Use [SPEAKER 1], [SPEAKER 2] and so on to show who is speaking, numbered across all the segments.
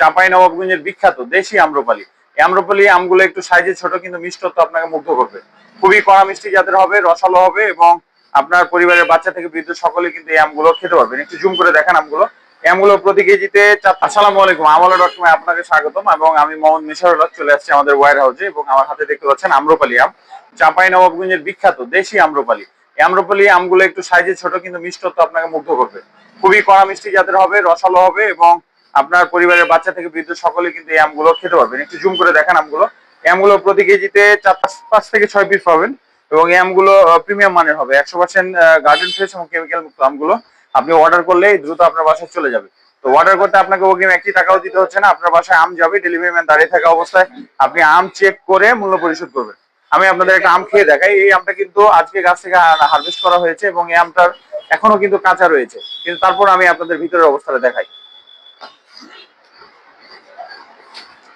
[SPEAKER 1] চাপাই নবাবগঞ্জের বিখ্যাত দেশি আম্রপালি। এই আম্রপালি আমগুলো একটু সাইজে ছোট, কিন্তু মিষ্টত্ব আপনাকে মুগ্ধ করবে। খুবই কড়া মিষ্টি জাতের হবে, রসালো হবে এবং আপনার পরিবারের বাচ্চা থেকে বৃদ্ধ সকলে কিন্তু এই আমগুলো খেতে পারবেন। একটু জুম করে দেখেন আমগুলো। আমগুলো প্রতি কেজিতে আসসালামু আলাইকুম, আমলা ডট কমে আপনাকে স্বাগতম এবং আমি মোহাম্মদ মিশারুল্লাহ চলে আসছি আমাদের ওয়ার হাউসে এবং আমার হাতে দেখতে পাচ্ছেন আম্রপালি আম। চাপাই নবাবগঞ্জের বিখ্যাত দেশি আম্রপালি। এই আম্রপালি আমগুলো একটু সাইজে ছোট, কিন্তু মিষ্টত্ব আপনাকে মুগ্ধ করবে। খুবই কড়া মিষ্টি জাতের হবে, রসালো হবে এবং আপনার পরিবারের বাচ্চা থেকে বৃদ্ধ সকলে কিন্তু এই আমগুলো খেতে পারবেন। একটু জুম করে দেখেন আমগুলো। এই আমগুলো প্রতি কেজিতে চার, পাঁচ থেকে ছয় পিস পাবেন এবং এই আমগুলো প্রিমিয়াম মানের হবে। একশো পার্সেন্ট গার্ডেন ফ্রেশ এবং কেমিক্যাল মুক্ত আমগুলো আপনি অর্ডার করলে দ্রুত আপনার বাসায় চলে যাবে। তো অর্ডার করতে আপনাকে অগ্রিম একটি টাকাও দিতে হচ্ছে না। আপনার বাসায় আম যাবে ডেলিভারি ম্যান দাঁড়িয়ে থাকা অবস্থায় আপনি আম চেক করে মূল্য পরিশোধ করবেন। আমি আপনাদের একটা আম খেয়ে দেখাই। এই আমটা কিন্তু আজকে গাছ থেকে হারভেস্ট করা হয়েছে এবং এই আমটার এখনও কিন্তু কাঁচা রয়েছে। কিন্তু তারপর আমি আপনাদের ভিতরের অবস্থাটা দেখাই।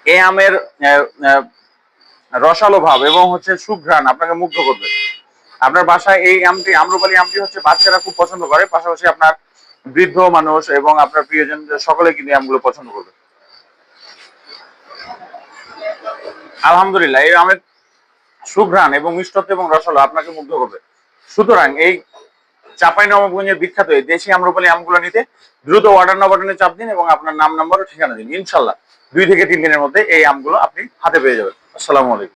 [SPEAKER 1] এই আমের রসালো ভাব এবং হচ্ছে সুঘ্রাণ আপনাকে মুগ্ধ করবে। আপনার বাসায় এই আমটি, আম্রপালি আমটি হচ্ছে বাচ্চারা খুব পছন্দ করে, পাশাপাশি আপনার বৃদ্ধ মানুষ এবং আপনার প্রিয়জন সকলে কিন্তু আমগুলো পছন্দ করবে। আলহামদুলিল্লাহ, এই আমের সুঘ্রাণ এবং মিষ্টত্ব এবং রসালো আপনাকে মুগ্ধ করবে। সুতরাং এই চাপাই নবাবগঞ্জের বিখ্যাত এই দেশি আম্রপালি আমগুলো নিতে দ্রুত অর্ডার না বাটনে চাপ দিন এবং আপনার নাম, নাম্বার ঠিকানা দিন। ইনশাল্লাহ। দুই থেকে তিন দিনের মধ্যে এই আমগুলো আপনি হাতে পেয়ে যাবেন। আসসালামু আলাইকুম।